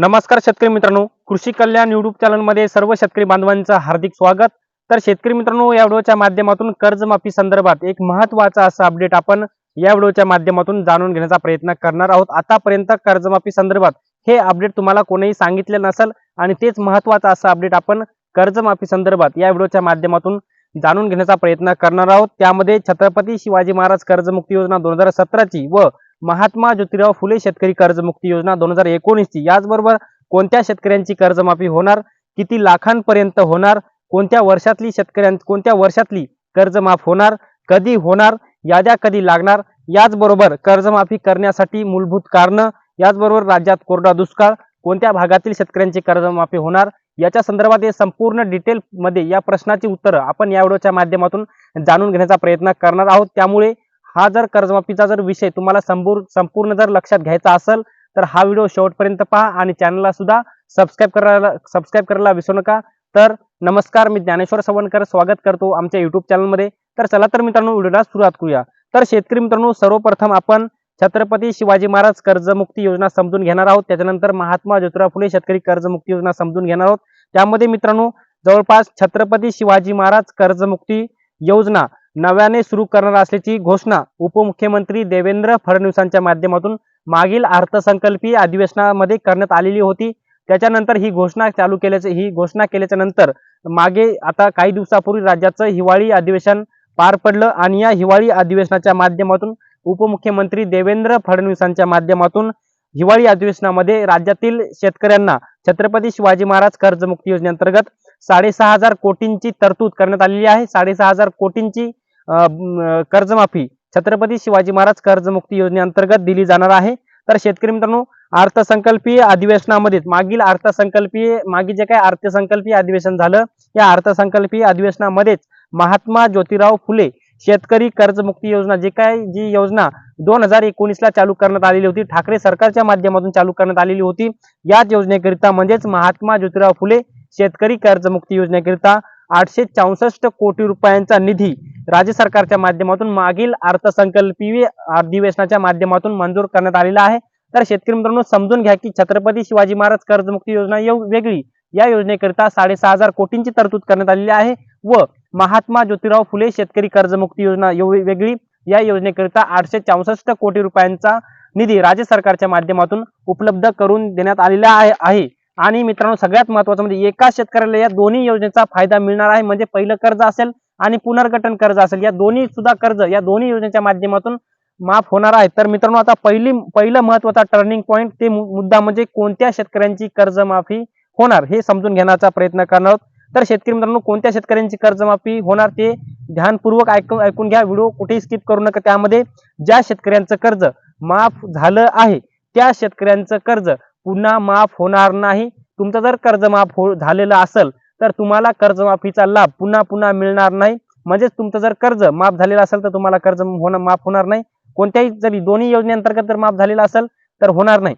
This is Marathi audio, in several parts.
नमस्कार शेतकरी मित्रांनो. कृषी कल्याण युट्यूब चॅनलमध्ये सर्व शेतकरी बांधवांचं हार्दिक स्वागत. तर शेतकरी मित्रांनो या व्हिडिओच्या माध्यमातून कर्जमाफी संदर्भात एक महत्त्वाचा असा अपडेट आपण या व्हिडिओच्या माध्यमातून जाणून घेण्याचा प्रयत्न करणार आहोत. आतापर्यंत कर्जमाफी संदर्भात हे अपडेट तुम्हाला कोणीही सांगितले नसेल आणि तेच महत्वाचं असं अपडेट आपण कर्जमाफी संदर्भात या व्हिडिओच्या माध्यमातून जाणून घेण्याचा प्रयत्न करणार आहोत. त्यामध्ये छत्रपती शिवाजी महाराज कर्जमुक्ती योजना दोन हजार सतराची व महात्मा ज्योतिराव फुले शेतकरी कर्जमुक्ती योजना दोन हजार एकोणीसची. याचबरोबर कोणत्या शेतकऱ्यांची कर्जमाफी होणार? किती लाखांपर्यंत होणार? कोणत्या वर्षातली शेतकऱ्यां कोणत्या वर्षातली कर्जमाफ होणार? कधी होणार? याद्या कधी लागणार? याचबरोबर कर्जमाफी करण्यासाठी मूलभूत कारणं? याचबरोबर राज्यात कोरडा दुष्काळ कोणत्या भागातील शेतकऱ्यांची कर्जमाफी होणार? याच्या संदर्भात हे संपूर्ण डिटेलमध्ये या प्रश्नाची उत्तरं आपण या व्हिडिओच्या माध्यमातून जाणून घेण्याचा प्रयत्न करणार आहोत. त्यामुळे हा जर कर्जमाफीचा जर विषय तुम्हाला संपूर्ण संपूर्ण जर लक्षात घ्यायचा असेल तर हा व्हिडिओ शेवटपर्यंत पहा आणि चॅनलला सुद्धा सबस्क्राईब करायला सबस्क्राईब करायला विसरू नका. तर नमस्कार मी ज्ञानेश्वर सवणकर स्वागत करतो आमच्या युट्यूब चॅनलमध्ये तर चला तर मित्रांनो व्हिडिओला सुरुवात करूया. तर शेतकरी मित्रांनो सर्वप्रथम आपण छत्रपती शिवाजी महाराज कर्जमुक्ती योजना समजून घेणार आहोत. त्याच्यानंतर महात्मा ज्योतिराव फुले शेतकरी कर्जमुक्ती योजना समजून घेणार आहोत. त्यामध्ये मित्रांनो जवळपास छत्रपती शिवाजी महाराज कर्जमुक्ती योजना नव्याने सुरू करणार असल्याची घोषणा उपमुख्यमंत्री देवेंद्र फडणवीसांच्या माध्यमातून मागील अर्थसंकल्पीय अधिवेशनामध्ये करण्यात आलेली होती. त्याच्यानंतर ही घोषणा चालू केल्याचे ही घोषणा केल्याच्यानंतर मागे आता काही दिवसापूर्वी राज्याचं हिवाळी अधिवेशन पार पडलं आणि या हिवाळी अधिवेशनाच्या माध्यमातून उपमुख्यमंत्री देवेंद्र फडणवीसांच्या माध्यमातून हिवाळी अधिवेशनामध्ये राज्यातील शेतकऱ्यांना छत्रपती शिवाजी महाराज कर्जमुक्ती योजनेअंतर्गत साडेसहा हजार कोटींची तरतूद करण्यात आलेली आहे. साडेसहा हजार कोटींची कर्जमाफी. छत्रपती शिवाजी महाराज कर्जमुक्ती योजनेअंतर्गत दिली जाणार आहे. तर शेतकरी मित्रांनो अर्थसंकल्पीय अधिवेशनामध्ये मागील अर्थसंकल्पीय मागील जे काही अर्थसंकल्पीय अधिवेशन झालं या अर्थसंकल्पीय अधिवेशनामध्येच महात्मा ज्योतिराव फुले शेतकरी कर्जमुक्ती योजना जी काय जी योजना दोन हजार एकोणीस ला चालू करण्यात आलेली होती ठाकरे सरकारच्या माध्यमातून चालू करण्यात आलेली होती याच योजनेकरिता म्हणजेच महात्मा ज्योतिराव फुले शेतकरी कर्जमुक्ती योजनेकरिता आठशे चौसष्ट कोटी रुपयांचा निधी राज्य सरकारच्या माध्यमातून मागील अर्थसंकल्पीय अधिवेशनाच्या माध्यमातून मंजूर करण्यात आलेला आहे. तर शेतकरी मित्रांनो समजून घ्या की छत्रपती शिवाजी महाराज कर्जमुक्ती योजना येऊ वेगळी. या योजनेकरिता साडेसहा हजार कोटींची तरतूद करण्यात आलेली आहे व महात्मा ज्योतिराव फुले शेतकरी कर्जमुक्ती योजना वेगळी. या योजनेकरिता आठशे चौसष्ट कोटी रुपयांचा निधी राज्य सरकारच्या माध्यमातून उपलब्ध करून देण्यात आलेला आहे आहे. आणि मित्रांनो सगळ्यात महत्वाचं म्हणजे एका शेतकऱ्याला या दोन्ही योजनेचा फायदा मिळणार आहे. म्हणजे पहिलं कर्ज असेल आणि पुनर्गठन कर्ज असेल या दोन्ही सुद्धा कर्ज या दोन्ही योजनेच्या माध्यमातून माफ होणार आहे तर मित्रांनो आता पहिली पहिलं महत्त्वाचा टर्निंग पॉईंट ते मु- मुद्दा म्हणजे कोणत्या शेतकऱ्यांची कर्जमाफी होणार हे समजून घेण्याचा प्रयत्न करणार आहोत. तर शेतकरी मित्रांनो कोणत्या शेतकऱ्यांची कर्जमाफी होणार ते ध्यानपूर्वक ऐकून ऐकून घ्या. व्हिडिओ कुठेही स्किप करू नका. त्यामध्ये ज्या शेतकऱ्यांचं कर्ज माफ झालं आहे त्या शेतकऱ्यांचं कर्ज पुन्हा माफ होणार नाही. तुमचं जर कर्ज माफ हो झालेलं असेल तर तुम्हाला कर्जमाफीचा लाभ पुन्हा पुन्हा मिळणार नाही. म्हणजेच तुमचं जर कर्ज माफ झालेलं असेल तर तुम्हाला कर्ज होणं माफ होणार नाही. कोणत्याही जरी दोन्ही योजनेअंतर्गत जर माफ झालेलं असेल तर होणार नाही.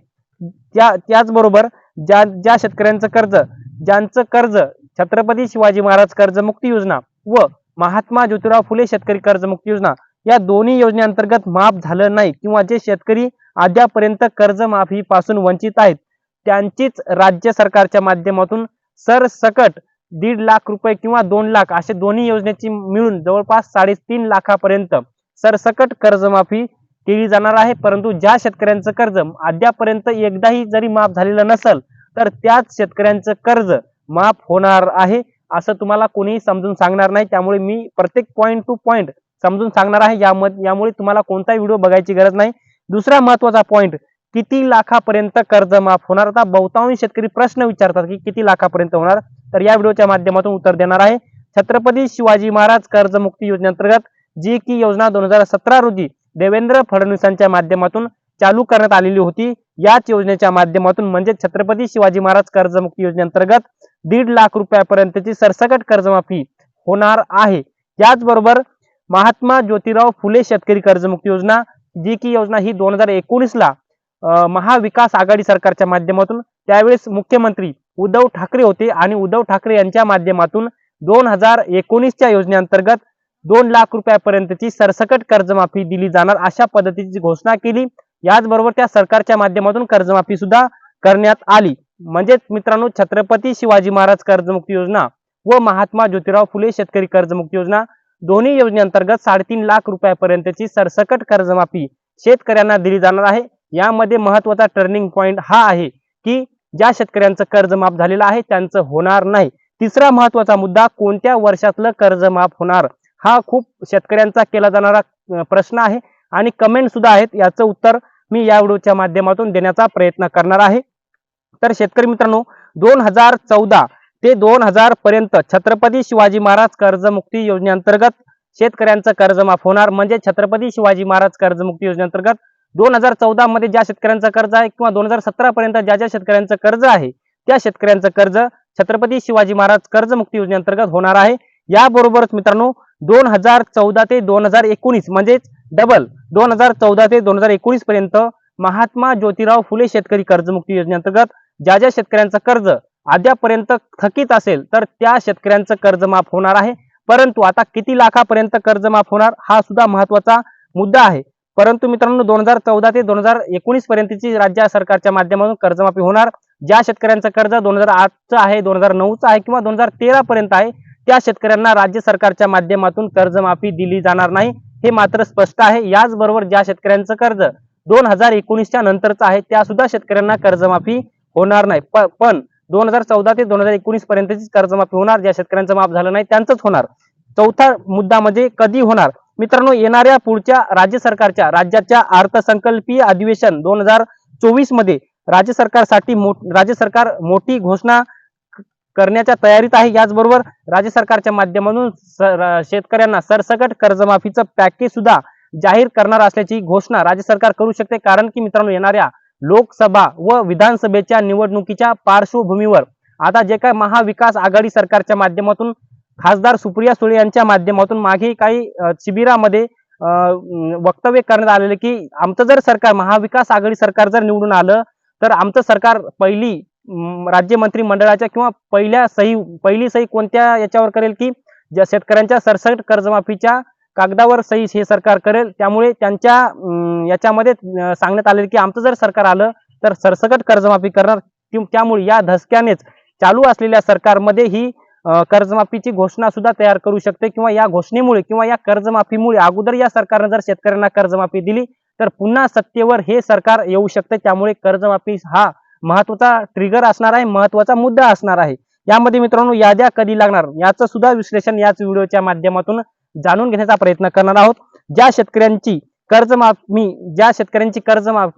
त्या त्याचबरोबर ज्या ज्या शेतकऱ्यांचं कर्ज ज्यांचं कर्ज छत्रपती शिवाजी महाराज कर्जमुक्ती योजना व महात्मा ज्योतिराव फुले शेतकरी कर्जमुक्ती योजना या दोन्ही योजनेअंतर्गत माफ झालं नाही किंवा जे शेतकरी अद्यापर्यंत कर्जमाफीपासून वंचित आहेत त्यांचीच राज्य सरकारच्या माध्यमातून सरसकट दीड लाख रुपये किंवा दोन लाख असे दोन्ही योजनेची मिळून जवळपास साडेतीन लाखापर्यंत सरसकट कर्जमाफी केली जाणार आहे. परंतु ज्या शेतकऱ्यांचं कर्ज अद्यापर्यंत एकदाही जरी माफ झालेलं नसेल तर त्याच शेतकऱ्यांचं कर्ज माफ होणार आहे असं तुम्हाला कोणीही समजून सांगणार नाही. त्यामुळे मी प्रत्येक पॉईंट टू पॉईंट समजून सांगणार आहे. यामध्ये यामुळे तुम्हाला कोणताही व्हिडिओ बघायची गरज नाही. दुसरा महत्त्वाचा पॉईंट किती लाखापर्यंत कर्ज माफ होणार? आता बहुतांश शेतकरी प्रश्न विचारतात की किती लाखापर्यंत होणार? तर या व्हिडिओच्या माध्यमातून उत्तर देणार आहे. छत्रपती शिवाजी महाराज कर्जमुक्ती योजनेअंतर्गत जी की योजना दोन हजार सतरा रोजी देवेंद्र फडणवीसांच्या माध्यमातून चालू करण्यात आलेली होती. याच योजनेच्या माध्यमातून म्हणजे छत्रपती शिवाजी महाराज कर्जमुक्ती योजनेअंतर्गत दीड लाख रुपयापर्यंतची सरसकट कर्जमाफी होणार आहे. याचबरोबर महात्मा ज्योतिराव फुले शेतकरी कर्जमुक्ती योजना जी की योजना ही दोन हजार एकोणीस ला महाविकास आघाडी सरकारच्या माध्यमातून. त्यावेळेस मुख्यमंत्री उद्धव ठाकरे होते आणि उद्धव ठाकरे यांच्या माध्यमातून दोन हजार एकोणीसच्या योजनेअंतर्गत दोन लाख रुपयापर्यंतची सरसकट कर्जमाफी दिली जाणार अशा पद्धतीची घोषणा केली. याचबरोबर त्या सरकारच्या माध्यमातून कर्जमाफी सुद्धा करण्यात आली. म्हणजेच मित्रांनो छत्रपती शिवाजी महाराज कर्जमुक्ती योजना व महात्मा ज्योतिराव फुले शेतकरी कर्जमुक्ती योजना दोन्ही योजनेअंतर्गत साडेतीन लाख रुपयापर्यंतची सरसकट कर्जमाफी शेतकऱ्यांना दिली जाणार आहे. यामध्ये महत्त्वाचा टर्निंग पॉइंट हा आहे की ज्या शेतकऱ्यांचं कर्ज माफ झालेलं आहे त्यांचं होणार नाही. तिसरा महत्त्वाचा मुद्दा कोणत्या वर्षातलं कर्ज माफ होणार? हा खूप शेतकऱ्यांचा केला जाणारा प्रश्न आहे आणि कमेंट सुद्धा आहेत. याचं उत्तर मी या व्हिडिओच्या माध्यमातून देण्याचा प्रयत्न करणार आहे. तर शेतकरी मित्रांनो दोन हजार चौदा ते दोन हजार पर्यंत छत्रपती शिवाजी महाराज कर्जमुक्ती योजनेअंतर्गत शेतकऱ्यांचं कर्ज माफ होणार. म्हणजे छत्रपती शिवाजी महाराज कर्जमुक्ती योजनेअंतर्गत दोन हजार चौदा मध्ये ज्या शेतकऱ्यांचा कर्ज आहे किंवा दोन हजार सतरा पर्यंत ज्या ज्या शेतकऱ्यांचं कर्ज आहे त्या शेतकऱ्यांचं कर्ज छत्रपती शिवाजी महाराज कर्जमुक्ती योजनेअंतर्गत होणार आहे. याबरोबरच मित्रांनो दोन हजार चौदा ते दोन हजार एकोणीस म्हणजेच डबल दोन हजार चौदा ते दोन हजार एकोणीस पर्यंत महात्मा ज्योतिराव फुले शेतकरी कर्जमुक्ती योजनेअंतर्गत ज्या ज्या शेतकऱ्यांचं कर्ज अद्यापर्यंत थकीत असेल तर त्या शेतकऱ्यांचं कर्ज माफ होणार आहे. परंतु आता किती लाखापर्यंत कर्ज माफ होणार हा सुद्धा महत्त्वाचा मुद्दा आहे. परंतु मित्रांनो दोन हजार चौदा ते दोन हजार एकोणीस पर्यंतची राज्य सरकारच्या माध्यमातून कर्जमाफी होणार. ज्या शेतकऱ्यांचं कर्ज दोन हजार आठचं आहे दोन हजार नऊचं आहे किंवा दोन हजार तेरा पर्यंत आहे त्या शेतकऱ्यांना राज्य सरकारच्या माध्यमातून कर्जमाफी दिली जाणार नाही. हे मात्र स्पष्ट आहे. याचबरोबर ज्या शेतकऱ्यांचं कर्ज दोन हजार एकोणीसच्या नंतरचं आहे त्या सुद्धा शेतकऱ्यांना कर्जमाफी होणार नाही. पण दोन हजार चौदा ते दोन हजार एकोणीस पर्यंतची कर्जमाफी होणार. ज्या शेतकऱ्यांचं माफ झालं नाही त्यांचंच होणार. चौथा मुद्दा म्हणजे कधी होणार? मित्रांनो येणाऱ्या पुढच्या राज्य सरकारच्या राज्याच्या अर्थसंकल्पीय अधिवेशन दोन हजार चोवीसमध्ये राज्य सरकारसाठी राज्य सरकार मोठी घोषणा करण्याच्या तयारीत आहे. याचबरोबर राज्य सरकारच्या माध्यमातून शेतकऱ्यांना सरसकट कर्जमाफीचं पॅकेज सुद्धा जाहीर करणार असल्याची घोषणा राज्य सरकार करू शकते. कारण की मित्रांनो येणाऱ्या लोकसभा व विधानसभेच्या निवडणुकीच्या पार्श्वभूमीवर आता जे काय महाविकास आघाडी सरकारच्या माध्यमातून खासदार सुप्रिया सुळे यांच्या माध्यमातून मागे काही शिबिरामध्ये वक्तव्य करण्यात आलेले की आमचं जर सरकार महाविकास आघाडी सरकार जर निवडून आलं तर आमचं सरकार पहिली राज्यमंत्री राज्य मंत्रिमंडळाच्या किंवा पहिल्या सही पहिली सही कोणत्या याच्यावर करेल की ज्या शेतकऱ्यांच्या सरसकट कर्जमाफीच्या कागदावर सही हे सरकार करेल. त्यामुळे त्यांच्या याच्यामध्ये सांगण्यात आले की आमचं जर सरकार आलं तर सरसकट कर्जमाफी करणार. त्यामुळे या धसक्यानेच चालू असलेल्या सरकारमध्ये ही कर्जमाफीची घोषणा सुद्धा तयार करू शकते किंवा या घोषणेमुळे किंवा या कर्जमाफीमुळे अगोदर या सरकारनं जर शेतकऱ्यांना कर्जमाफी दिली तर पुन्हा सत्तेवर हे सरकार येऊ शकते. त्यामुळे कर्जमाफी हा महत्त्वाचा ट्रिगर असणार आहे महत्त्वाचा मुद्दा असणार आहे. यामध्ये मित्रांनो याद्या कधी लागणार याचं सुद्धा विश्लेषण याच व्हिडिओच्या माध्यमातून जाणून घेण्याचा प्रयत्न करणार आहोत. ज्या शेतकऱ्यांची कर्जमाफी ज्या शेतकऱ्यांची कर्जमाफ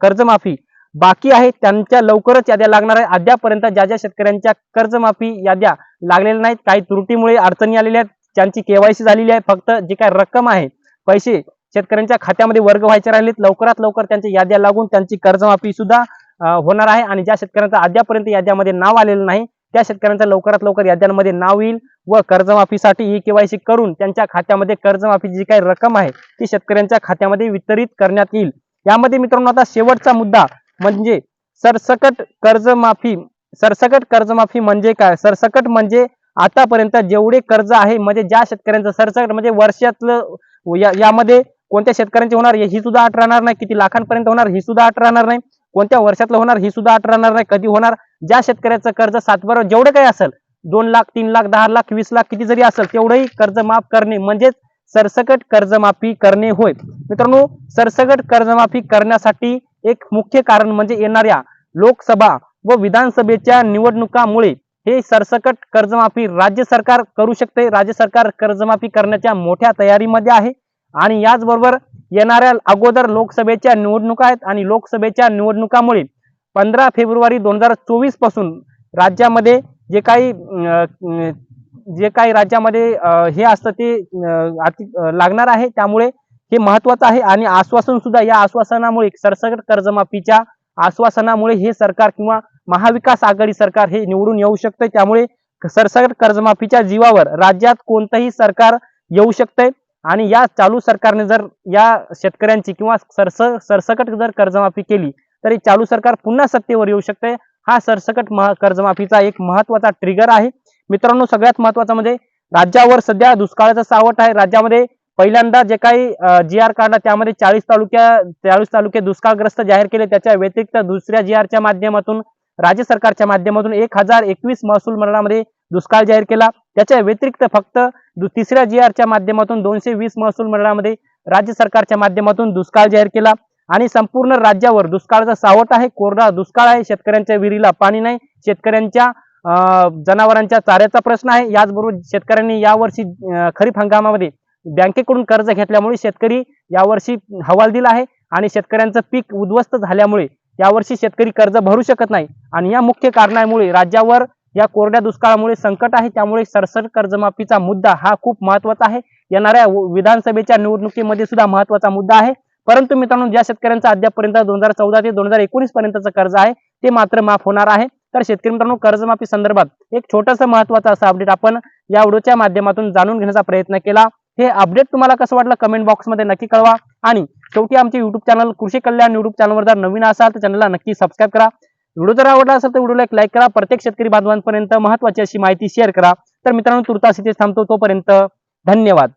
कर्जमाफी बाकी आहे त्यांच्या लवकरच याद्या लागणार आहे अद्यापर्यंत ज्या ज्या शेतकऱ्यांच्या कर्जमाफी याद्या लागलेल्या नाहीत काही त्रुटीमुळे अडचणी आलेल्या आहेत त्यांची केवायसी झालेली आहे. फक्त जी काय रक्कम आहे पैसे शेतकऱ्यांच्या खात्यामध्ये वर्ग व्हायचे राहिलेत लवकरात लवकर त्यांच्या याद्या लागून त्यांची कर्जमाफी सुद्धा होणार आहे. आणि ज्या शेतकऱ्यांचं अद्यापर्यंत याद्यामध्ये नाव आलेलं नाही त्या शेतकऱ्यांचं लवकरात लवकर याद्यांमध्ये नाव येईल व कर्जमाफीसाठी ई केवायसी करून त्यांच्या खात्यामध्ये कर्जमाफीची जी काही रक्कम आहे ती शेतकऱ्यांच्या खात्यामध्ये वितरित करण्यात येईल. यामध्ये मित्रांनो आता शेवटचा मुद्दा म्हणजे सरसकट कर्जमाफी सरसकट कर्जमाफी म्हणजे काय? सरसकट म्हणजे आतापर्यंत जेवढे कर्ज आहे म्हणजे ज्या शेतकऱ्यांचं सरसकट म्हणजे वर्षातलं या- यामध्ये कोणत्या शेतकऱ्यांचे होणार ही सुद्धा अट राहणार नाही. किती लाखांपर्यंत होणार ही सुद्धा अट राहणार नाही. कोणत्या वर्षातलं होणार ही सुद्धा अट राहणार नाही. कधी होणार ज्या शेतकऱ्याचं कर्ज सातबारा जेवढं काही असेल दोन लाख तीन लाख दहा लाख वीस लाख किती जरी असेल तेवढंही कर्ज माफ करणे म्हणजेच सरसकट कर्जमाफी करणे होय. मित्रांनो सरसकट कर्जमाफी करण्यासाठी एक मुख्य कारण म्हणजे येणाऱ्या लोकसभा व विधानसभेच्या निवडणुकामुळे हे सरसकट कर्जमाफी राज्य सरकार करू शकते. राज्य सरकार कर्जमाफी करण्याच्या मोठ्या तयारीमध्ये आहे आणि याचबरोबर येणाऱ्या अगोदर लोकसभेच्या निवडणुका आहेत आणि लोकसभेच्या निवडणुकामुळे पंधरा फेब्रुवारी दोन हजार चोवीसपासून राज्यामध्ये जे काही जे काही राज्यामध्ये हे असतं ते अति- लागणार आहे. त्यामुळे हे महत्वाचं आहे आणि आश्वासन सुद्धा या आश्वासनामुळे सरसकट कर्जमाफीच्या आश्वासनामुळे हे सरकार किंवा महाविकास आघाडी सरकार हे निवडून येऊ शकते त्यामुळे सरसकट कर्जमाफीच्या जीवावर राज्यात कोणतंही सरकार येऊ शकते आणि या चालू सरकारने जर या शेतकऱ्यांची किंवा सरस सरसकट जर कर्जमाफी केली तर हे चालू सरकार पुन्हा सत्तेवर येऊ शकते हा सरसकट महा कर्जमाफीचा एक महत्त्वाचा ट्रिगर आहे. मित्रांनो सगळ्यात महत्वाचं म्हणजे राज्यावर सध्या दुष्काळाचं सावट आहे. राज्यामध्ये पहिल्यांदा जे काही जी आर काढला त्यामध्ये चाळीस तालुक्या चाळीस तालुके दुष्काळग्रस्त जाहीर केले. त्याच्या व्यतिरिक्त दुसऱ्या जी आरच्या माध्यमातून राज्य सरकारच्या माध्यमातून एक हजार एकवीस महसूल मंडळामध्ये दुष्काळ जाहीर केला. त्याच्या व्यतिरिक्त फक्त दु- तिसऱ्या जी आरच्या माध्यमातून दोनशे वीस महसूल मंडळामध्ये राज्य सरकारच्या माध्यमातून दुष्काळ जाहीर केला. आणि संपूर्ण राज्यावर दुष्काळाचा सावट आहे कोरडा दुष्काळ आहे शेतकऱ्यांच्या विहिरीला पाणी नाही शेतकऱ्यांच्या जनावरांच्या चाऱ्याचा प्रश्न आहे. याचबरोबर शेतकऱ्यांनी यावर्षी खरीप हंगामामध्ये बँकेकडून कर्ज घेतल्यामुळे शेतकरी यावर्षी हवाल दिला आहे आणि शेतकऱ्यांचं पीक उद्ध्वस्त झाल्यामुळे यावर्षी शेतकरी कर्ज भरू शकत नाही. आणि या मुख्य कारणामुळे राज्यावर या कोरड्या दुष्काळामुळे संकट आहे. त्यामुळे सरसर कर्जमाफीचा मुद्दा हा खूप महत्त्वाचा आहे. येणाऱ्या विधानसभेच्या निवडणुकीमध्ये सुद्धा महत्त्वाचा मुद्दा आहे. परंतु मित्रांनो ज्या शेतकऱ्यांचा अद्यापपर्यंत दोन हजार चौदा ते दोन हजार एकोणीस पर्यंतचं कर्ज आहे ते मात्र माफ होणार आहे. तर शेतकरी मित्रांनो कर्जमाफी संदर्भात एक छोटंसं महत्वाचं असं अपडेट आपण या व्हिडिओच्या माध्यमातून जाणून घेण्याचा प्रयत्न केला. हे अपडेट तुम्हाला कसं वाटलं कमेंट बॉक्समध्ये नक्की कळवा. आणि शेवटी आमचे युट्यूब चॅनल कृषी कल्याण युट्यूब चॅनलवर जर नवीन असाल तर चॅनलला नक्की सबस्क्राईब करा. व्हिडिओ जर आवडला असेल तर व्हिडिओला एक लाईक करा. प्रत्येक शेतकरी बांधवांपर्यंत महत्वाची अशी माहिती शेअर करा. तर मित्रांनो तुर्तास इथे थांबतो. तोपर्यंत धन्यवाद.